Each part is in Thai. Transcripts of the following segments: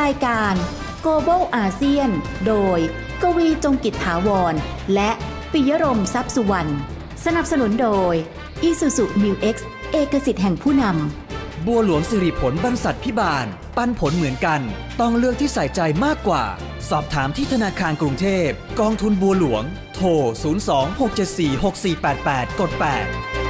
รายการ Global ASEAN โดย กวีจงกิจถาวร และปิยรมทรัพย์สุวรรณ สนับสนุนโดย Isuzu New X เอกสิทธิ์แห่งผู้นำ บัวหลวงสิริผลบรรษัทพิบาล ปันผลเหมือนกัน ต้องเลือกที่ใส่ใจมากกว่า สอบถามที่ธนาคารกรุงเทพ กองทุนบัวหลวง โทร 02-674-6488 กด 8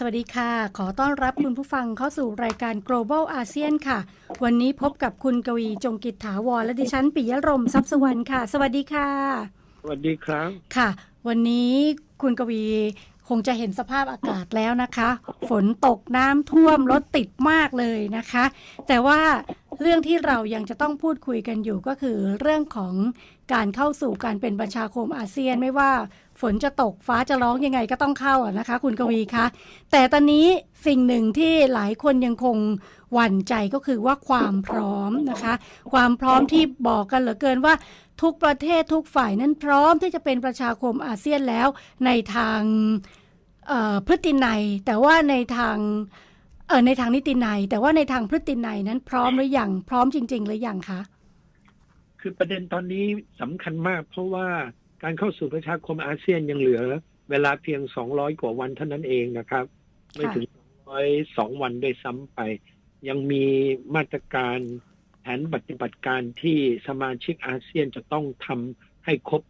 สวัสดีค่ะ ขอต้อนรับคุณผู้ฟังเข้าสู่รายการ Global ASEAN ค่ะ วันนี้พบกับคุณกวีจงกิจถาวรและดิฉันปิยรมทรัพย์สวรรณค่ะ สวัสดีค่ะ สวัสดีครับ ค่ะ วันนี้คุณกวีคงจะเห็นสภาพอากาศแล้วนะคะ ฝนตกน้ำท่วมรถติดมากเลยนะคะ แต่ว่าเรื่องที่เรายังจะต้องพูดคุยกันอยู่ก็คือเรื่องของการเข้าสู่การเป็นประชาคมอาเซียนไม่ว่า ฝนจะตกฟ้าจะร้องยังไงก็ต้องเข้าอะนะคะ คุณกวีคะ แต่ตอนนี้สิ่งหนึ่งที่หลายคนยังคงหวั่นใจก็คือว่าความพร้อมนะคะ ความพร้อมที่บอกกันเหลือเกินว่าทุกประเทศทุกฝ่ายนั้นพร้อมที่จะเป็นประชาคมอาเซียนแล้วในทางพฤตินัยแต่ว่าในทางเออในทางนิตินัย แต่ว่าในทางพฤตินัยนั้นพร้อมหรือยังพร้อมจริง ๆ หรือยังคะคือประเด็นตอนนี้สำคัญมาก เพราะว่า การเข้าสู่ประชาคมอาเซียนยังเหลือ เวลาเพียง 200 กว่าวันเท่านั้นเองนะครับ ไม่ถึง202วันด้วยซ้ำไป ยังมีมาตรการแผนปฏิบัติการที่สมาชิกอาเซียนจะต้องทำให้ครบ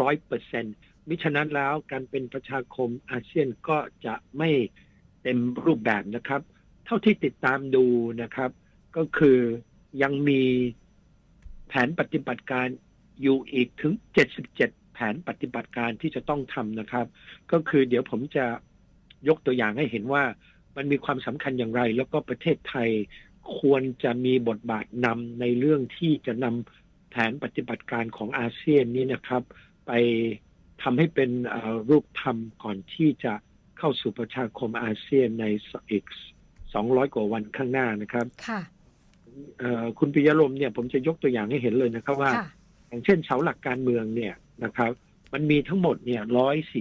ร้อยเปอร์เซ็นต์มิฉะนั้นแล้วการเป็นประชาคมอาเซียนก็จะไม่เต็มรูปแบบนะครับ เท่าที่ติดตามดูนะครับ ก็คือยังมีแผนปฏิบัติการ อยู่อีกถึง 77 แผนปฏิบัติการที่จะต้องทำนะครับ ก็คือเดี๋ยวผมจะยกตัวอย่างให้เห็นว่ามันมีความสำคัญอย่างไร แล้วก็ประเทศไทยควรจะมีบทบาทนำในเรื่องที่จะนำแผนปฏิบัติการของอาเซียนนี้นะครับ ไปทำให้เป็นเอ่อรูปธรรมก่อนที่จะเข้าสู่ประชาคมอาเซียนในอีก200 กว่าวันข้างหน้านะครับ ค่ะเอ่อคุณปิยรมเนี่ยผมจะยกตัวอย่างให้เห็นเลยนะครับว่าค่ะ อย่างเช่นเสาหลักการเมืองเนี่ยนะครับ มันมีทั้งหมดเนี่ย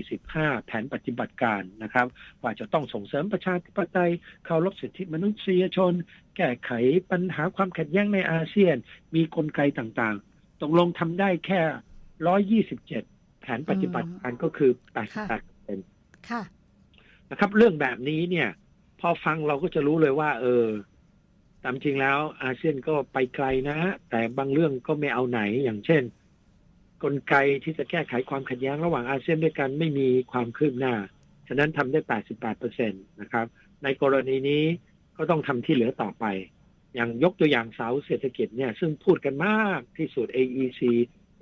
145แผนปฏิบัติการนะครับ ว่าจะต้องส่งเสริมประชาธิปไตยเคารพสิทธิมนุษยชน แก้ไขปัญหาความขัดแย้งในอาเซียน มีกลไกต่างๆ ตกลงทำได้แค่127แผนปฏิบัติการก็คือ88เค่ะนะครับ เรื่องแบบนี้เนี่ย พอฟังเราก็จะรู้เลยว่า เออ ตามจริงแล้วอาเซียนก็ไปไกลนะ แต่บางเรื่องก็ไม่เอาไหนอย่างเช่น กลไกที่จะแก้ไขความขัดแย้งระหว่างอาเซียนด้วยกันไม่มีความคืบหน้า ฉะนั้นทำได้ 88เปอร์เซ็นตนะครับ ในกรณีนี้ก็ต้องทำที่เหลือต่อไป อย่างยกตัวอย่างเสาเศรษฐกิจเนี่ยซึ่งพูดกันมากที่สุด AEC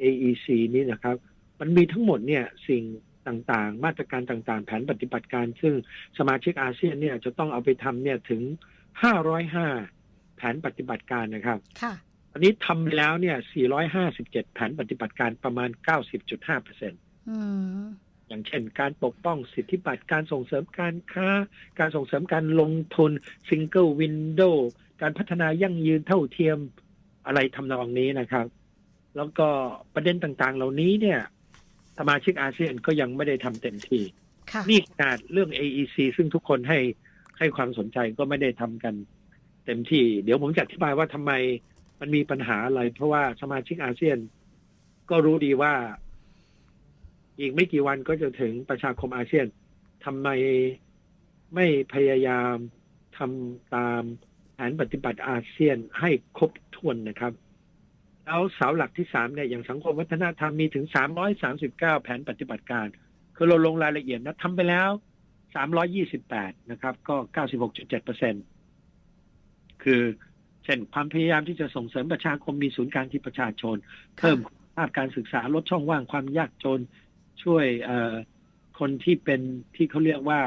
AEC นี่นะครับ มันมีทั้งหมดเนี่ยสิ่งต่างๆ มาตรการต่างๆ แผนปฏิบัติการ ซึ่งสมาชิกอาเซียนเนี่ยจะต้องเอาไปทำเนี่ยถึง 505 แผนปฏิบัติการนะครับค่ะอันนี้ทำไปแล้วเนี่ย 457 แผนปฏิบัติการประมาณ 90.5เปอร์เซ็นอืมอย่างเช่น การปกป้องสิทธิบัตรการส่งเสริมการค้า การส่งเสริมการลงทุน Single Window การพัฒนายั่งยืนเท่าเทียมอะไรทำนองนี้นะครับ แล้วก็ประเด็นต่างๆ เหล่านี้เนี่ย สมาชิกอาเซียนก็ยังไม่ได้ทำเต็มที่ค่ะนี่ขนาดเรื่อง AEC ซึ่งทุกคนให้ให้ความสนใจก็ไม่ได้ทำกัน เต็มที่ เดี๋ยวผมจะอธิบายว่าทำไมมันมีปัญหาอะไร เพราะว่าสมาชิกอาเซียน ก็รู้ดีว่า อีกไม่กี่วันก็จะถึงประชาคมอาเซียนทำไมไม่พยายามทำตามแผนปฏิบัติอาเซียนให้ครบถ้วนนะครับ แล้วเสาหลักที่สามเนี่ยอย่างสังคมวัฒนธรรมมีถึงสามร้อยสามสิบเก้าแผนปฏิบัติการ คือเราลงรายละเอียดนะทำไปแล้ว328นะครับ ก็96.7เปอร์เซ็น คือเช่นความพยายามที่จะส่งเสริมประชาคมมีศูนย์กลางที่ประชาชน เพิ่มคุณภาพการศึกษาลดช่องว่างความยากจน ช่วยเอ่อคนที่เป็นที่เขาเรียกว่า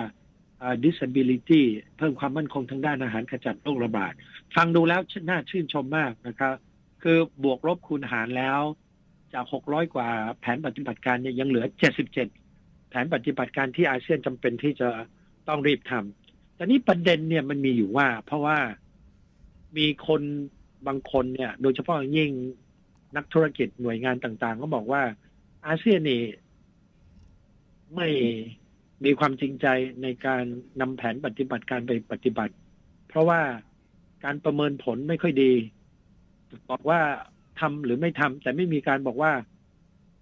เอ่อ disability เพิ่มความมั่นคงทางด้านอาหารขจัดโรคระบาด ฟังดูแล้วน่าชื่นชมมากนะครับคือบวกลบคูณหารแล้วจาก 600 กว่าแผนปฏิบัติการเนี่ยยังเหลือ 77 แผนปฏิบัติการที่อาเซียนจำเป็นที่จะต้องรีบทำแต่นี้ประเด็นเนี่ยมันมีอยู่ว่า เพราะว่า มีคนบางคนเนี่ย โดยเฉพาะอย่างยิ่งนักธุรกิจหน่วยงานต่าง ๆ ก็บอกว่า อาเซียนนี่ไม่มีความจริงใจในการนำแผนปฏิบัติการไปปฏิบัติแผเพราะว่าการประเมินผลไม่ค่อยดี บอกว่าทำหรือไม่ทำแต่ไม่มีการบอกว่า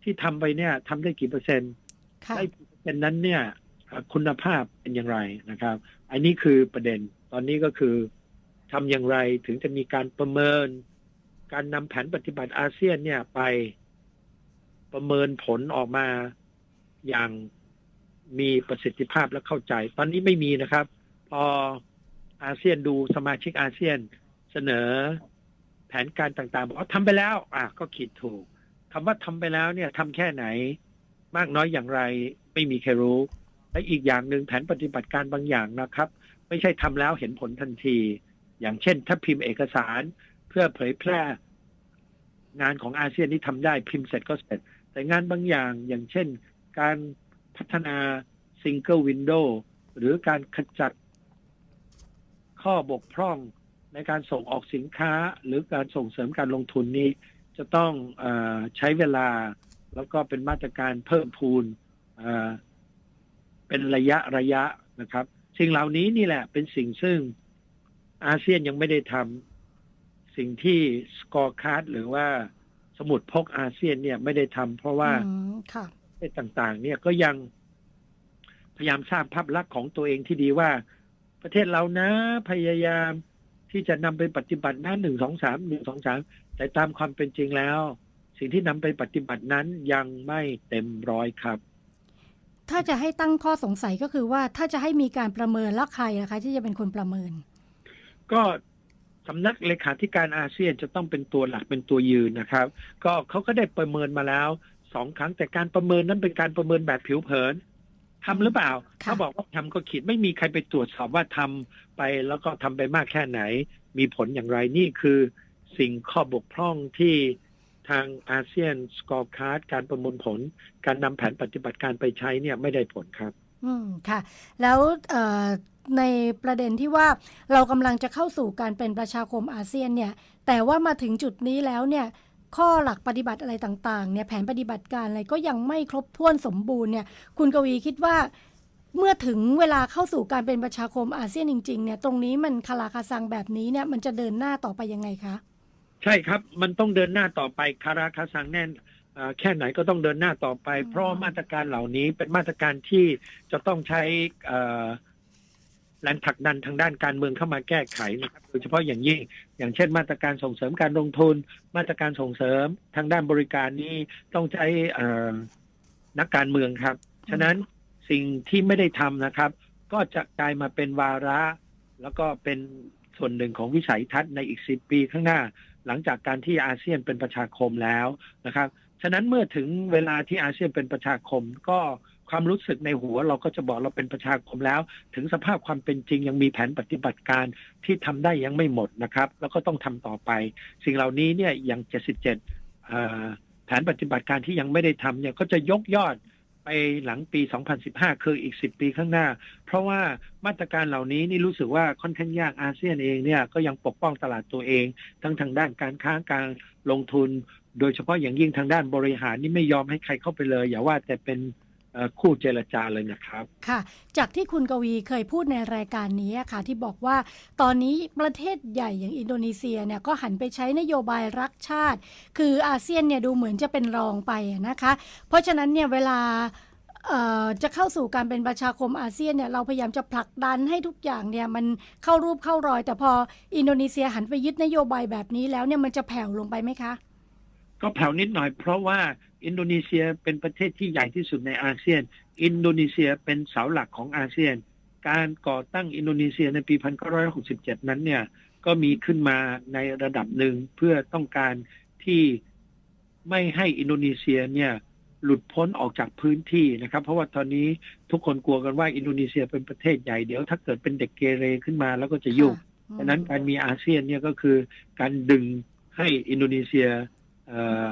ที่ทำไปเนี่ยทำได้กี่เปอร์เซ็นต์ค่ะได้กี่เปอร์เซ็นต์นั้นเนี่ยเอ่อคุณภาพเป็นอย่างไรนะครับ อันนี้คือประเด็นตอนนี้ก็คือ ทำอย่างไรถึงจะมีการประเมิน การนำแผนปฏิบัติอาเซียนเนี่ยไปประเมินผลออกมาอย่างมีประสิทธิภาพและเข้าใจ ตอนนี้ไม่มีนะครับ พออาเซียนดูสมาชิกอาเซียนเสนอแผนการต่างๆ บอกว่าทำไปแล้ว อะก็คิดถูกคำว่าทำไปแล้วเนี่ยทำแค่ไหน มากน้อยอย่างไรไม่มีใครรู้ และอีกอย่างหนึ่งแผนปฏิบัติการบางอย่างนะครับ ไม่ใช่ทำแล้วเห็นผลทันที อย่างเช่น ถ้าพิมพ์เอกสารเพื่อเผยแพร่ งานของอาเซียนที่ทำได้พิมพ์เสร็จก็เสร็จ แต่งานบางอย่างอย่างเช่น การพัฒนาซิงเกิลวินโดว์หรือการขจัดข้อบกพร่องในการส่งออกสินค้าหรือการส่งเสริมการลงทุนนี้ จะต้องอใช้เวลา แล้วก็เป็นมาตรการเพิ่มพูนเป็นระยะระยะนะครับ สิ่งเหล่านี้นี่แหละเป็นสิ่งซึ่ง อาเซียนยังไม่ได้ทำสิ่งที่สกอร์ค r d หรือว่าสมุดพกอาเซียนเนี่ยไม่ได้ทำเพราะว่าอืมค่ะประเทศต่าง ๆ เนี่ยก็ยังพยายามสร้างภาพลักษณ์ของตัวเองที่ดีว่า ประเทศเรานะ พยายามที่จะนำไปปฏิบัตินะหนึ่งสองสามหนึ่งสองสามแต่ตามความเป็นจริงแล้ว สิ่งที่นำไปปฏิบัตินั้นยังไม่เต็มร้อยครับถ้าจะให้ตั้งข้อสงสัยก็คือว่าถ้าจะให้มีการประเมินแล้วใครนะคะ ที่จะเป็นคนประเมิน ก็สำนักเลขาธิการอาเซียนจะต้องเป็นตัวหลักเป็นตัวยืนนะครับ ก็เขาก็ได้ประเมินมาแล้วสองครั้งแต่การประเมินนั้นเป็นการประเมินแบบผิวเผินทำหรือเปล่าค่ะเขาบอกว่าทำก็คิดไม่มีใครไปตรวจสอบว่าทำไปแล้วก็ทำไปมากแค่ไหน มีผลอย่างไรนี่คือสิ่งข้อบกพร่องที่ทางอาเซียนสกอร์คาร์ดการประมวลผล การนำแผนปฏิบัติการไปใช้เนี่ยไม่ได้ผลครับ อืมค่ะ แล้วเอ่อ ในประเด็นที่ว่าเรากำลังจะเข้าสู่การเป็นประชาคมอาเซียนเนี่ยแต่ว่ามาถึงจุดนี้แล้วเนี่ยข้อหลักปฏิบัติอะไรต่างๆเนี่ยแผนปฏิบัติการอะไรก็ยังไม่ครบถ้วนสมบูรณ์เนี่ยคุณกวีคิดว่าเมื่อถึงเวลาเข้าสู่การเป็นประชาคมอาเซียนจริงๆเนี่ยตรงนี้มันคาราคาซังแบบนี้เนี่ยมันจะเดินหน้าต่อไปยังไงคะใช่ครับมันต้องเดินหน้าต่อไปคาราคาซังแน่นแค่ไหนก็ต้องเดินหน้าต่อไป เพราะมาตรการเหล่านี้เป็นมาตรการที่จะต้องใช้อ่อ แรงผลักดันทางด้านการเมืองเข้ามาแก้ไขนะครับโดยเฉพาะอย่างยิ่ง อย่างเช่นมาตรการส่งเสริมการลงทุน มาตรการส่งเสริมทางด้านบริการนี้ต้องใช้นักการเมืองครับ ฉะนั้นสิ่งที่ไม่ได้ทำนะครับ ก็จะกลายมาเป็นวาระ แล้วก็เป็นส่วนหนึ่งของวิสัยทัศน์ในอีกสิบปีข้างหน้า หลังจากการที่อาเซียนเป็นประชาคมแล้วนะครับ ฉะนั้นเมื่อถึงเวลาที่อาเซียนเป็นประชาคมก็ ความรู้สึกในหัวเราก็จะบอกเราเป็นประชาคมแล้ว ถึงสภาพความเป็นจริงยังมีแผนปฏิบัติการที่ทำได้ยังไม่หมดนะครับ แล้วก็ต้องทำต่อไป สิ่งเหล่านี้เนี่ยอย่าง77เอ่อแผนปฏิบัติการที่ยังไม่ได้ทำเนี่ยก็จะยกยอดไปหลังปี 2015 คืออีก 10 ปีข้างหน้า เพราะว่ามาตรการเหล่านี้นี่รู้สึกว่าค่อนข้างยากอาเซียนเองเนี่ยก็ยังปกป้องตลาดตัวเอง ทั้งทางด้านการค้าการลงทุน โดยเฉพาะอย่างยิ่งทางด้านบริหารนี่ไม่ยอมให้ใครเข้าไปเลย อย่าว่าแต่เป็น คู่เจรจาเลยนะครับ ค่ะ จากที่คุณกวีเคยพูดในรายการนี้อะค่ะ ที่บอกว่าตอนนี้ประเทศใหญ่อย่างอินโดนีเซียเนี่ยก็หันไปใช้นโยบายรักชาติ คืออาเซียนเนี่ยดูเหมือนจะเป็นรองไปอะนะคะ เพราะฉะนั้นเนี่ยเวลาเอ่อจะเข้าสู่การเป็นประชาคมอาเซียนเนี่ยเราพยายามจะผลักดันให้ทุกอย่างเนี่ยมันเข้ารูปเข้ารอย แต่พออินโดนีเซียหันไปยึดนโยบายแบบนี้แล้วเนี่ยมันจะแผ่วลงไปไหมคะ ก็แผ่วนิดหน่อยเพราะว่า อินโดนีเซียเป็นประเทศที่ใหญ่ที่สุดในอาเซียน อินโดนีเซียเป็นเสาหลักของอาเซียน การก่อตั้งอินโดนีเซียในปี 1967 นั้นเนี่ยก็มีขึ้นมาในระดับหนึ่งเพื่อต้องการที่ไม่ให้อินโดนีเซียเนี่ยหลุดพ้นออกจากพื้นที่นะครับ เพราะว่าตอนนี้ทุกคนกลัวกันว่าอินโดนีเซียเป็นประเทศใหญ่เดี๋ยวถ้าเกิดเป็นเด็กเกเรขึ้นมาแล้วก็จะยุ่งค่ะดังนั้นการมีอาเซียนเนี่ยก็คือการดึงให้อินโดนีเซียเอ่อ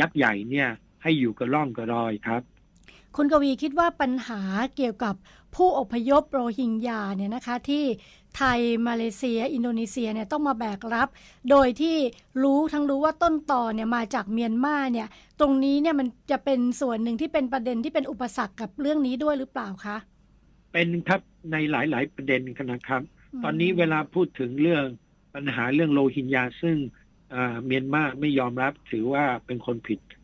ยักษ์ใหญ่เนี่ย ให้อยู่กับร่องกับรอยครับคุณกวีคิดว่าปัญหาเกี่ยวกับผู้อพยพโรฮิงญาเนี่ยนะคะที่ไทยมาเลเซีย อินโดนีเซียเนี่ยต้องมาแบกรับ โดยที่รู้ทั้งรู้ว่าต้นต่อเนี่ยมาจากเมียนมาเนี่ย ตรงนี้เนี่ยมันจะเป็นส่วนหนึ่งที่เป็นประเด็นที่เป็นอุปสรรคกับเรื่องนี้ด้วยหรือเปล่าคะเป็นครับในหลาย ๆ ประเด็นกันนะครับมตอนนี้เวลาพูดถึงเรื่องปัญหาเรื่องโรฮิงญาซึ่งเอ่อเมียนมาไม่ยอมรับถือว่าเป็นคนผิดเอ่อ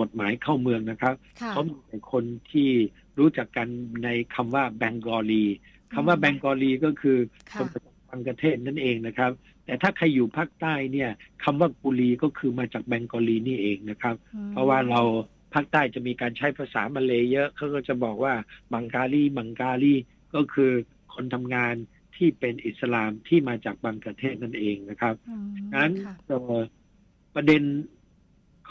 กฎหมายเข้าเมืองนะครับค่ะเขามีแต่คนที่รู้จักกันในคำว่าแบงกอลีคำว่าอืมแบงกอลีก็คือคค่ะนจากบังกลาเทศนั่นเองนะครับ แต่ถ้าใครอยู่ภาคใต้เนี่ยคำว่ากุลีก็คือมาจากแบงกอลีนี่เองนะครับอืมเพราะว่าเราภาคใต้จะมีการใช้ภาษามาเลยเยอะเขาก็จะบอกว่าบังกาลีบังกาลีก็คือคนทำงานที่เป็นอิสลามที่มาจากบังกลาเทศนั่นเองนะครับอืมงั้นค่ะเอ่อประเด็น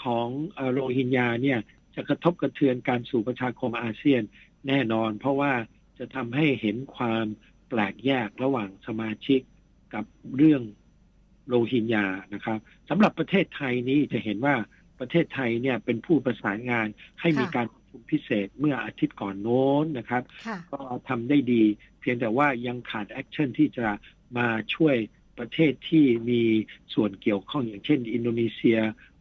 ของเอ่อโรฮิงญาเนี่ยจะกระทบกระเทือนการสู่ประชาคมอาเซียนแน่นอน เพราะว่าจะทำให้เห็นความแปลกแยกระหว่างสมาชิกกับเรื่องโรฮิงญานะครับสำหรับประเทศไทยนี้จะเห็นว่าประเทศไทยเนี่ยเป็นผู้ประสานงานให้มีค่ะการประชุมพิเศษเมื่ออาทิตย์ก่อนโน้นนะครับค่ะก็ทำได้ดี เพียงแต่ว่ายังขาดแอคชั่นที่จะมาช่วยประเทศที่มีส่วนเกี่ยวข้องอย่างเช่น อินโดนีเซีย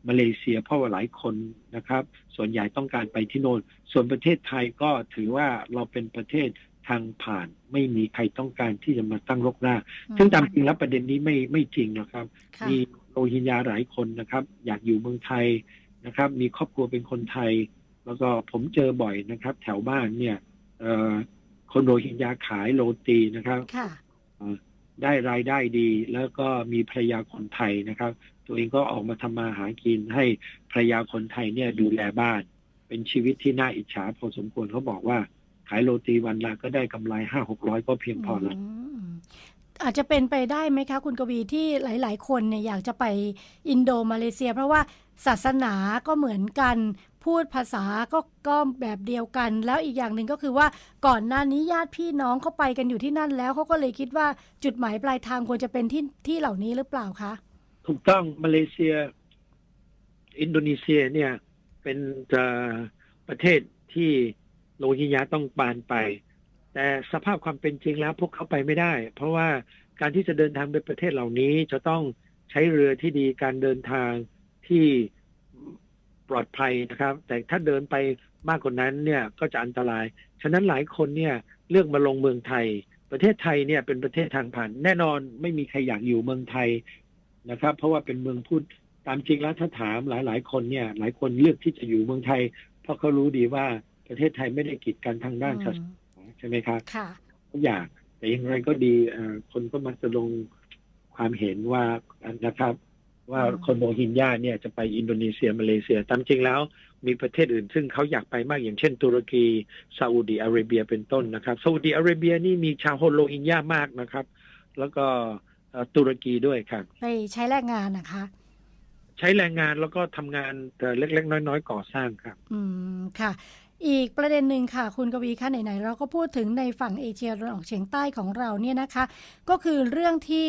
มาเลเซียเพราะว่าหลายคนนะครับ ส่วนใหญ่ต้องการไปที่โน่นส่วนประเทศไทยก็ถือว่าเราเป็นประเทศทางผ่านไม่มีใครต้องการที่จะมาตั้งรกรากอืมซึ่งตามจริงแล้วประเด็นนี้ไม่ไม่จริงนะครับค่ะมีโรฮิงญาหลายคนนะครับ อยากอยู่เมืองไทยนะครับ มีครอบครัวเป็นคนไทย แล้วก็ผมเจอบ่อยนะครับ แถวบ้านเนี่ยเอ่อคนโรฮิงญาขายโรตีนะครับค่ะได้รายได้ดี แล้วก็มีภรรยาคนไทยนะครับ ตัวเองก็ออกมาทำมาหากินให้ภรรยาคนไทยเนี่ยดูแลบ้าน เป็นชีวิตที่น่าอิจฉาพอสมควรเขาบอกว่า ขายโรตีวันละก็ได้กำไรห้าหกร้อยก็เพียงพอแล้วอาจจะเป็นไปได้ไหมคะ คุณกวีที่หลาย ๆ คนเนี่ยอยากจะไปอินโดมาเลเซีย เพราะว่าศาสนาก็เหมือนกันพูดภาษาก็ก็แบบเดียวกัน แล้วอีกอย่างหนึ่งก็คือว่าก่อนหน้านี้ญาติพี่น้องเขาไปกันอยู่ที่นั่นแล้วเขาก็เลยคิดว่าจุดหมายปลายทางควรจะเป็นที่ที่เหล่านี้หรือเปล่าคะ ถูกต้องมาเลเซีย อินโดนีเซียเนี่ย เป็นประเทศที่โรฮิงญาต้องปานไป แต่สภาพความเป็นจริงแล้วพวกเขาไปไม่ได้ เพราะว่าการที่จะเดินทางไปประเทศเหล่านี้จะต้องใช้เรือที่ดีการเดินทางที่ปลอดภัยนะครับ แต่ถ้าเดินไปมากกว่านั้นเนี่ยก็จะอันตราย ฉะนั้นหลายคนเนี่ยเลือกมาลงเมืองไทย ประเทศไทยเนี่ยเป็นประเทศทางผ่าน แน่นอนไม่มีใครอยากอยู่เมืองไทย นะครับ เพราะว่าเป็นเมืองพุทธตามจริงแล้วถ้าถามหลาย ๆ คนเนี่ย หลายคนเลือกที่จะอยู่เมืองไทย เพราะเขารู้ดีว่าประเทศไทยไม่ได้กีดกันทางด้านศาสนาใช่ไหมครับค่ะทุกอย่างแต่อย่างไรก็ดีเอ่อคนก็มักจะลงความเห็นว่านะครับ ว่าอืมคนโรฮิงญาเนี่ยจะไปอินโดนีเซียมาเลเซีย ตามจริงแล้วมีประเทศอื่น ซึ่งเขาอยากไปมากอย่างเช่น ตุรกีซาอุดีอาระเบียเป็นต้นนะครับซาอุดีอาระเบียนี่มีชาวโรฮิงญามากนะครับ แล้วก็เอ่อ ตุรกีด้วยครับไปใช้แรงงานนะคะ ใช้แรงงานแล้วก็ทำงานเอ่อเล็ก ๆ น้อย ๆ ก่อสร้างครับ อืมค่ะ อีกประเด็นหนึ่งค่ะ คุณกวีคะไหนๆเราก็พูดถึงในฝั่งเอเชียตะวันออกเฉียงใต้ของเราเนี่ยนะคะ ก็คือเรื่องที่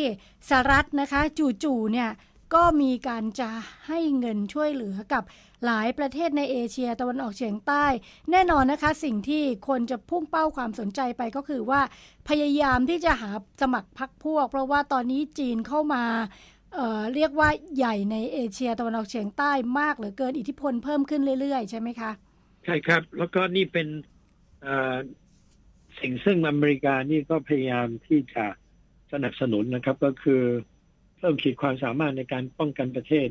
สหรัฐนะคะ จู่ๆเนี่ย ก็มีการจะให้เงินช่วยเหลือกับหลายประเทศในเอเชียตะวันออกเฉียงใต้ แน่นอนนะคะ สิ่งที่คนจะพุ่งเป้าความสนใจไปก็คือว่า พยายามที่จะหาสมัครพรรคพวก เพราะว่าตอนนี้จีนเข้ามาเอ่อเรียกว่าใหญ่ในเอเชียตะวันออกเฉียงใต้มากเหลือเกินอิทธิพลเพิ่มขึ้นเรื่อยๆ ใช่ไหมคะ ใช่ครับ แล้วก็นี่เป็นเอ่อสิ่งซึ่งอเมริกานี่ก็พยายามที่จะสนับสนุนนะครับก็คือ พิ่มขีดความสามารถในการป้องกันประเทศ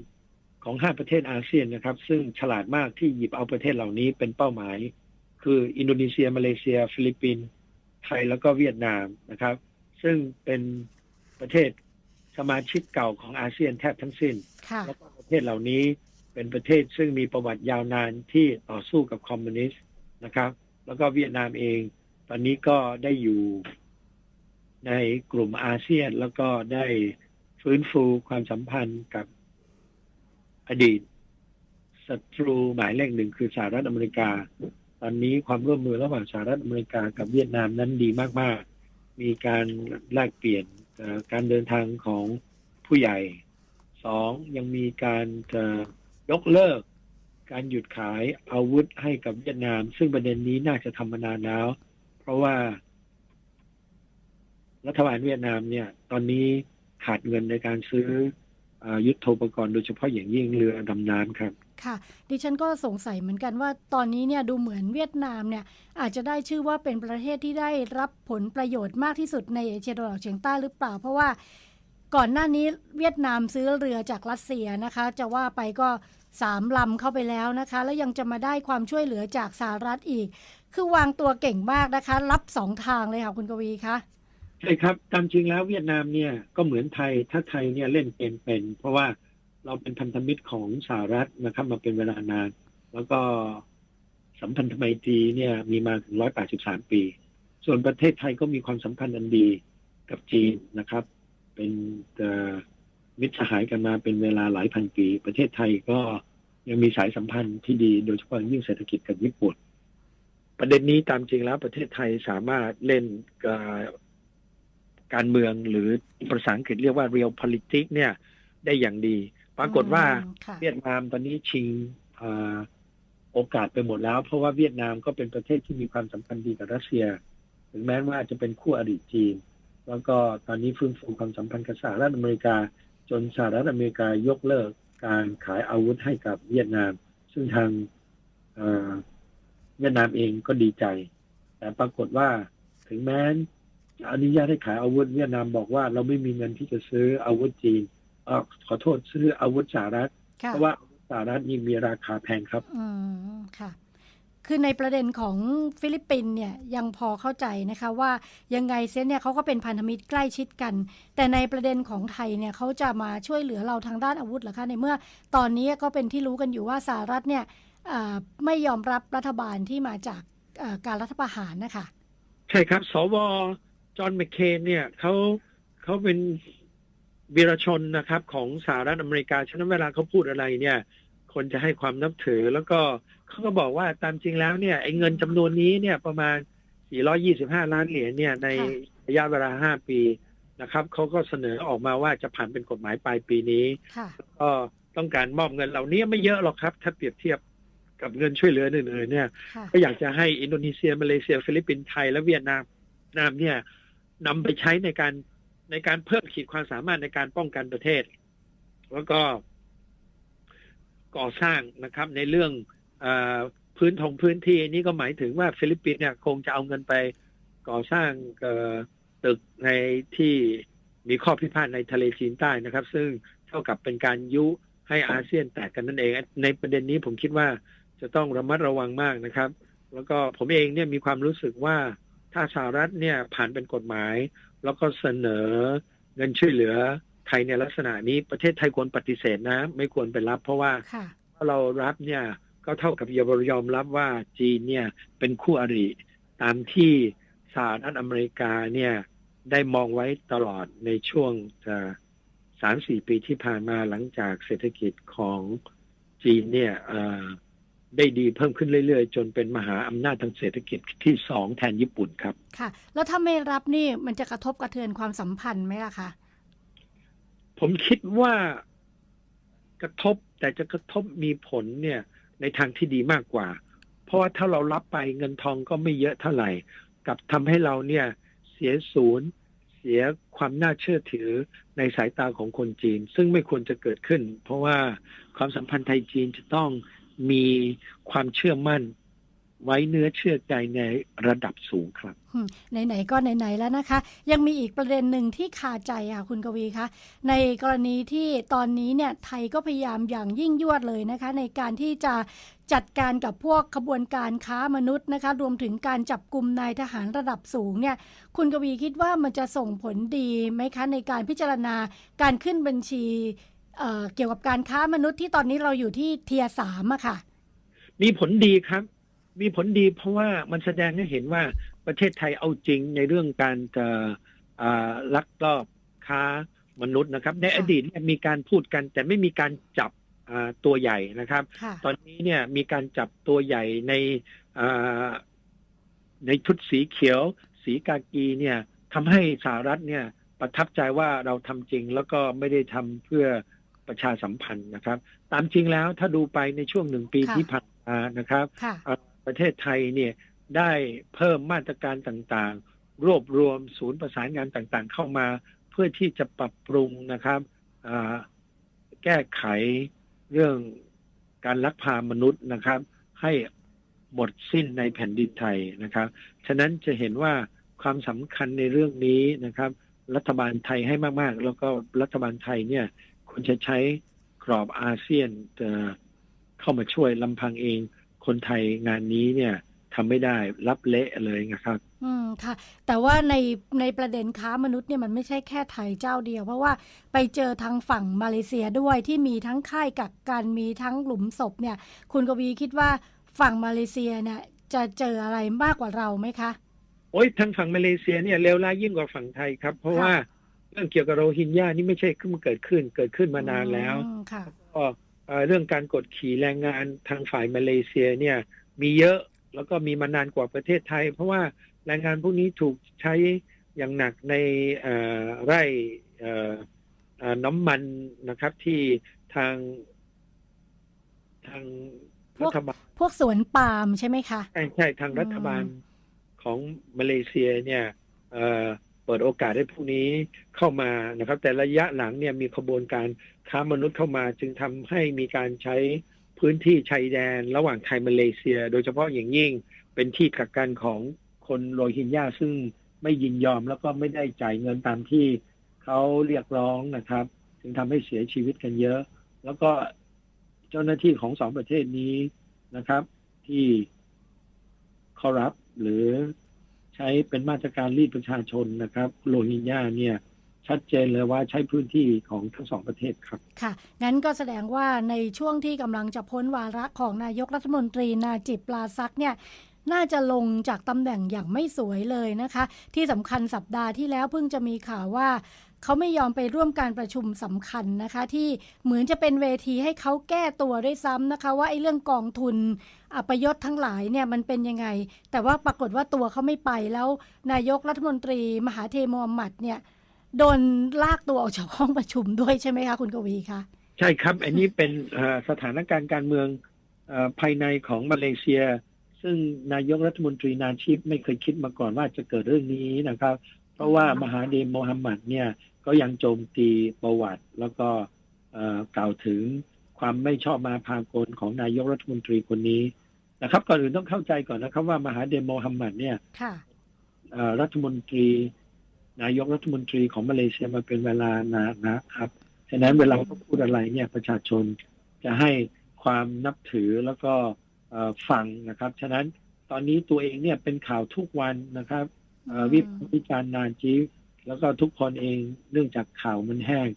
ของห้าประเทศอาเซียนนะครับ ซึ่งฉลาดมากที่หยิบเอาประเทศเหล่านี้เป็นเป้าหมาย คืออินโดนีเซีย มาเลเซีย ฟิลิปปินส์ไทยแล้วก็เวียดนามนะครับ ซึ่งเป็นประเทศสมาชิกเก่าของอาเซียนแทบทั้งสิ้นค่ะแล้วก็ประเทศเหล่านี้เป็นประเทศซึ่งมีประวัติยาวนานที่ต่อสู้กับคอมมิวนิสต์นะครับ แล้วก็เวียดนามเอง ตอนนี้ก็ได้อยู่ในกลุ่มอาเซียนแล้วก็ได้ ฟื้นฟูความสัมพันธ์กับอดีตศัตรูหมายเลขหนึ่งคือสหรัฐอเมริกา ตอนนี้ความร่วมมือระหว่างสหรัฐอเมริกากับเวียดนามนั้นดีมาก ๆ มีการแลกเปลี่ยนการเดินทางของผู้ใหญ่สองยังมีการยกเลิก การหยุดขายอาวุธให้กับเวียดนาม ซึ่งประเด็นนี้น่าจะทำมานานแล้ว เพราะว่า รัฐบาลเวียดนามเนี่ย ตอนนี้ ขาดเงินในการซื้ออยุทโธปกรณ์โดยเฉพาะอย่างยิ่งเรือดำน้ำครับ ค่ะ ดิฉันก็สงสัยเหมือนกันว่าตอนนี้เนี่ยดูเหมือนเวียดนามเนี่ยอาจจะได้ชื่อว่าเป็นประเทศที่ได้รับผลประโยชน์มากที่สุดในเอเชียตะวันออกเฉียงใต้หรือเปล่า เพราะว่าก่อนหน้านี้เวียดนามซื้อเรือจากรัสเซียนะคะ จะว่าไปก็สามลำเข้าไปแล้วนะคะ แล้วยังจะมาได้ความช่วยเหลือจากสหรัฐอีก คือวางตัวเก่งมากนะคะ รับสองทางเลยค่ะคุณกวีคะ ใช่ครับตามจริงแล้วเวียดนามเนี่ยก็เหมือนไทยถ้าไทยเนี่ยเล่นเกมเป็นเพราะว่าเราเป็นพันธมิตรของสหรัฐนะครับมาเป็นเวลานาน แล้วก็สัมพันธไมตรีเนี่ยมีมาถึง183ปี ส่วนประเทศไทยก็มีความสัมพันธ์อันดีกับจีนนะครับ เป็นมิตรสหายกันมาเป็นเวลาหลายพันปี ประเทศไทยก็ยังมีสายสัมพันธ์ที่ดีโดยเฉพาะยิ่งเศรษฐกิจกับญี่ปุ่น ประเด็นนี้ตามจริงแล้วประเทศไทยสามารถเล่น กับการเมืองหรือภาษาอังกฤษเรียกว่า real politics เนี่ย ได้อย่างดี ปรากฏว่าอืมค่ะเวียดนามตอนนี้ชิงอาโอกาสไปหมดแล้ว เพราะว่าเวียดนามก็เป็นประเทศที่มีความสัมพันธ์ดีกับรัสเซีย ถึงแม้ว่าจะเป็นคู่อริจีน แล้วก็ตอนนี้ฟื้นฟูความสัมพันธ์กับสหรัฐอเมริกา จนสหรัฐอเมริกายกเลิกการขายอาวุธให้กับเวียดนาม ซึ่งทางเอ่อเวียดนามเองก็ดีใจ แต่ปรากฏว่าถึงแม้จะ อนุญาตให้ขายอาวุธเวียดนามบอกว่าเราไม่มีเงินที่จะซื้ออาวุธจีนเออขอโทษซื้ออาวุธสหรัฐค่ะเพราะว่าสหรัฐนี่มีราคาแพงครับ อืมค่ะคือในประเด็นของฟิลิปปินส์เนี่ยยังพอเข้าใจนะคะว่ายังไงเซยเนี่ยเขาก็เป็นพันธมิตรใกล้ชิดกัน แต่ในประเด็นของไทยเนี่ยเขาจะมาช่วยเหลือเราทางด้านอาวุธเหรอคะในเมื่อตอนนี้ก็เป็นที่รู้กันอยู่ว่าสหรัฐเนี่ยอ่าไม่ยอมรับรัฐบาลที่มาจากอ่าการรัฐประหารนะคะ ใช่ครับ สว จอห์นแมคเคนเนี่ยเขาเขาเป็นวีรชนนะครับ ของสหรัฐอเมริกาฉะนั้นเวลาเขาพูดอะไรเนี่ย คนจะให้ความนับถือแล้วก็เขาก็บอกว่าตามจริงแล้วเนี่ยไอ้เงินจำนวนนี้เนี่ยประมาณ 425 ล้านเหรียญเนี่ยในค่ะระยะเวลา 5 ปีนะครับเขาก็เสนอออกมาว่าจะผ่านเป็นกฎหมายปลายปีนี้ค่ะก็ต้องการมอบเงินเหล่านี้ไม่เยอะหรอกครับ ถ้าเปรียบเทียบกับเงินช่วยเหลืออื่นๆเนี่ยค่ะก็อยากจะให้อินโดนีเซียมาเลเซีย ฟิลิปปินส์ไทยและเวียดนามนามเนี่ย นำไปใช้ในการในการเพิ่มขีดความสามารถในการป้องกันประเทศ แล้วก็ก่อสร้างนะครับ ในเรื่องอพื้นทงพื้นที่นี่ก็หมายถึงว่าฟิลิปปินส์เนี่ยคงจะเอาเงินไปก่อสร้างตึกในที่มีข้อพิพาทในทะเลจีนใต้นะครับ ซึ่งเท่ากับเป็นการยุให้อาเซียนแตกกันนั่นเอง ในประเด็นนี้ผมคิดว่าจะต้องระมัดระวังมากนะครับ แล้วก็ผมเองเนี่ยมีความรู้สึกว่า ถ้าสหรัฐเนี่ยผ่านเป็นกฎหมาย แล้วก็เสนอเงินช่วยเหลือไทยในลักษณะนี้ประเทศไทยควรปฏิเสธนะ ไม่ควรไปรับ เพราะว่าค่ะถ้าเรารับเนี่ยก็เท่ากับยอมรับว่าจีนเนี่ยเป็นคู่อริตามที่สหรัฐอเมริกาเนี่ยได้มองไว้ตลอดในช่วงสามสี่ปีที่ผ่านมาหลังจากเศรษฐกิจของจีนเนี่ยเอ่อ ได้ดีเพิ่มขึ้นเรื่อยๆ จนเป็นมหาอำนาจทางเศรษฐกิจที่สองแทนญี่ปุ่นครับ ค่ะ แล้วถ้าไม่รับนี่มันจะกระทบกระเทือนความสัมพันธ์ไหมล่ะคะผมคิดว่ากระทบแต่จะกระทบมีผลเนี่ย ในทางที่ดีมากกว่า เพราะว่าถ้าเรารับไปเงินทองก็ไม่เยอะเท่าไหร่กลับทำให้เราเนี่ย เสียศูนย์เสียความน่าเชื่อถือในสายตาของคนจีน ซึ่งไม่ควรจะเกิดขึ้น เพราะว่าความสัมพันธ์ไทยจีนจะต้อง มีความเชื่อมั่น ไว้เนื้อเชื่อใจในระดับสูงครับไหนๆก็ไหนๆแล้วนะคะ ยังมีอีกประเด็นหนึ่งที่คาใจค่ะคุณกวีคะในกรณีที่ตอนนี้เนี่ยไทยก็พยายามอย่างยิ่งยวดเลยนะคะ ในการที่จะจัดการกับพวกขบวนการค้ามนุษย์นะคะ รวมถึงการจับกลุ่มนายทหารระดับสูงเนี่ยคุณกวีคิดว่ามันจะส่งผลดีไหมคะในการพิจารณาการขึ้นบัญชี เอ่อเกี่ยวกับการค้ามนุษย์ที่ตอนนี้เราอยู่ที่เทียสามอะค่ะ มีผลดีครับ มีผลดีเพราะว่ามันแสดงให้เห็นว่าประเทศไทยเอาจริงในเรื่องการจะอ่าลักลอบค้ามนุษย์นะครับ ในค่ะอดีตเนี่ยมีการพูดกันแต่ไม่มีการจับอ่าตัวใหญ่นะครับค่ะตอนนี้เนี่ยมีการจับตัวใหญ่ในอ่าในชุดสีเขียว สีกากีเนี่ยทำให้สหรัฐเนี่ยประทับใจว่าเราทำจริงแล้วก็ไม่ได้ทำเพื่อ ประชาสัมพันธ์นะครับ ตามจริงแล้วถ้าดูไปในช่วงหนึ่งปีค่ะที่ผ่านมานะครับค่ะประเทศไทยเนี่ยได้เพิ่มมาตรการต่างๆ รวบรวมศูนย์ประสานงานต่างๆ เข้ามาเพื่อที่จะปรับปรุงนะครับอ่าแก้ไขเรื่องการลักพามนุษย์นะครับ ให้หมดสิ้นในแผ่นดินไทยนะครับ ฉะนั้นจะเห็นว่าความสำคัญในเรื่องนี้นะครับ รัฐบาลไทยให้มากๆ แล้วก็รัฐบาลไทยเนี่ย ควรจะใช้กรอบอาเซียนเอ่อเข้ามาช่วยลำพังเอง คนไทยงานนี้เนี่ยทำไม่ได้รับเละเลยนะครับ อืมค่ะ แต่ว่าในในประเด็นค้ามนุษย์เนี่ยมันไม่ใช่แค่ไทยเจ้าเดียว เพราะว่าไปเจอทางฝั่งมาเลเซียด้วยที่มีทั้งค่ายกักกันมีทั้งหลุมศพเนี่ย คุณกวีคิดว่าฝั่งมาเลเซียเนี่ยจะเจออะไรมากกว่าเราไหมคะ โอ้ยทางฝั่งมาเลเซียเนี่ยเลวร้ายยิ่งกว่าฝั่งไทยครับ เพราะค่ะว่า เรื่องเกี่ยวกับโรฮิงญานี่ไม่ใช่เพิ่งเกิดขึ้น เกิดขึ้นมานานแล้วอืมค่ะก็เอ่อเรื่องการกดขี่แรงงานทางฝ่ายมาเลเซียเนี่ย มีเยอะแล้วก็มีมานานกว่าประเทศไทย เพราะว่าแรงงานพวกนี้ถูกใช้อย่างหนักในเอ่อไร่เอ่อเอ่อน้ำมันนะครับที่ทางทางพวรักฐบาลพวกสวนปาล์มใช่ไหมคะใช่ใช่ทางรัฐบาลของมาเลเซียเนี่ย เปิดโอกาสให้พวกนี้เข้ามานะครับ แต่ระยะหลังเนี่ยมีขบวนการค้ามนุษย์เข้ามา จึงทำให้มีการใช้พื้นที่ชายแดน ระหว่างไทยมาเลเซีย โดยเฉพาะอย่างยิ่งเป็นที่กักกันของคนโรฮิงญาซึ่งไม่ยินยอมแล้วก็ไม่ได้จ่ายเงินตามที่เขาเรียกร้องนะครับ จึงทำให้เสียชีวิตกันเยอะ แล้วก็เจ้าหน้าที่ของสองประเทศนี้นะครับ ที่คอรับหรือ ใช้เป็นมาตรการรีดประชาชนนะครับโรฮิงญาเนี่ยชัดเจนเลยว่าใช้พื้นที่ของทั้งสองประเทศครับ ค่ะ งั้นก็แสดงว่าในช่วงที่กำลังจะพ้นวาระของนายกรัฐมนตรีนาจิบปลาซักเนี่ยน่าจะลงจากตำแหน่งอย่างไม่สวยเลยนะคะ ที่สำคัญสัปดาห์ที่แล้วเพิ่งจะมีข่าวว่า เขาไม่ยอมไปร่วมการประชุมสำคัญนะคะ ที่เหมือนจะเป็นเวทีให้เขาแก้ตัวด้วยซ้ำนะคะ ว่าไอ้เรื่องกองทุน อัปยศทั้งหลายเนี่ยมันเป็นยังไง แต่ว่าปรากฏว่าตัวเขาไม่ไปแล้ว นายกรัฐมนตรี มหาเทมฮัมหมัดเนี่ยโดนลากตัวออกจากห้องประชุมด้วยใช่ไหมคะคุณกวีคะใช่ครับ อันนี้เป็นสถานการณ์การเมืองอภายในของมาเลเซีย ซึ่งนายกรัฐมนตรีนาชิปไม่เคยคิดมาก่อนว่าจะเกิดเรื่องนี้นะครับ เพราะว่ามหาเดมโมฮัมหมัดเนี่ยก็ยังโจมตีประวัติ แล้วก็กล่าวถึงความไม่ชอบมาพากลของนายกรัฐมนตรีคนนี้ นะครับก่อนอื่นต้องเข้าใจก่อนนะครับว่ามหาเดมโมฮัมหมัดเนี่ยค่ะเอ่อรัฐมนตรี นายกรัฐมนตรีของมาเลเซียมาเป็นเวลานานนะครับฉะนั้นเวลาเขาพูดอะไรเนี่ยประชาชนจะให้ความนับถือแล้วก็เอ่อฟังนะครับ ฉะนั้นตอนนี้ตัวเองเนี่ยเป็นข่าวทุกวันนะครับเอ่ออืมวิพากษ์วิจารณ์นานจีแล้วก็ทุกคนเองเนื่องจากข่าวมันแห้ง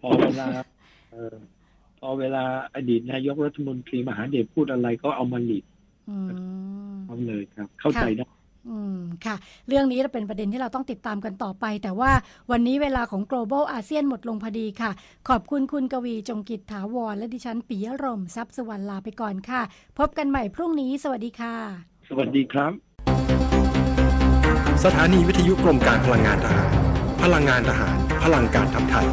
พอเวลาเอ่อพอเวลาอดีตนายกรัฐมนตรีมหาเดชพูดอะไรก็เอามาหลีด อืมทำเลยครับ เข้าใจได้ อืม ค่ะ เรื่องนี้เป็นประเด็นที่เราต้องติดตามกันต่อไป แต่ว่าวันนี้เวลาของ global อาเซียนหมดลงพอดีค่ะ ขอบคุณคุณกวีจงกิจถาวร และดิฉันปิยรมทรัพย์สุวรรณลาไปก่อนค่ะ พบกันใหม่พรุ่งนี้ สวัสดีค่ะ สวัสดีครับ สถานีวิทยุกรมการพลังงานทหาร พลังงานทหาร พลังการทำไทย